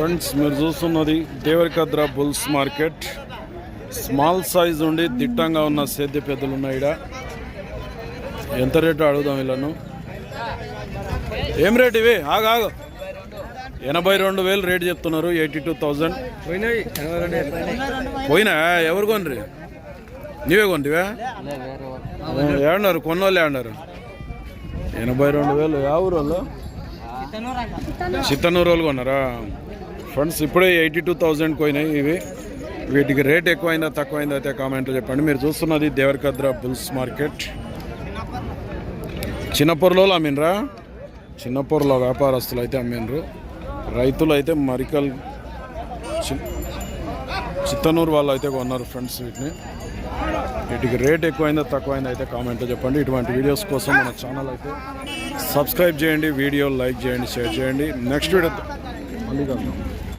Friends మీరు చూస్తున్నది Devarakadra bulls market. Small size ఉండి దిట్టంగా ఉన్న సేద్య పెద్దలు ఉన్నాయి ఈడ. ఎంత రేటు అడుగుదాం వీళ్ళను? ఏం రేట్ ఇవి? ఆగు ఆగు. ఎనభై రెండు వేలు రేట్ చెప్తున్నారు ఎయిటీ టూ థౌజండ్. పోయినా? ఎవరు కొనరి? నీవే కొంటివా ఏమన్నారు? కొన్నోళ్ళు ఏమన్నారు ఎనభై రెండు వేలు. ఊరు వాళ్ళు? చిత్తనూరు వాళ్ళు కొన్నారా? ఫ్రెండ్స్ ఇప్పుడే ఎయిటీ టూ థౌజండ్ పోయినాయి ఇవి. వీటికి రేట్ ఎక్కువైందా తక్కువైందా అయితే కామెంట్లో చెప్పండి. మీరు చూస్తున్నది దేవరకద్ర బుల్స్ మార్కెట్. చిన్నపూర్లో అమ్మినరా చిన్నపూర్లో వ్యాపారస్తులు అయితే అమ్మినరు రైతులు అయితే మరికల్ చి- చిత్తనూరు వాళ్ళు అయితే కొన్నారు ఫ్రెండ్స్ వీటిని. వీటికి రేట్ ఎక్కువైందా తక్కువైందా అయితే కామెంట్లో చెప్పండి. ఇటువంటి వీడియోస్ కోసం మన ఛానల్ అయితే సబ్స్క్రైబ్ చేయండి వీడియో లైక్ చేయండి షేర్ చేయండి. Next video 올리자면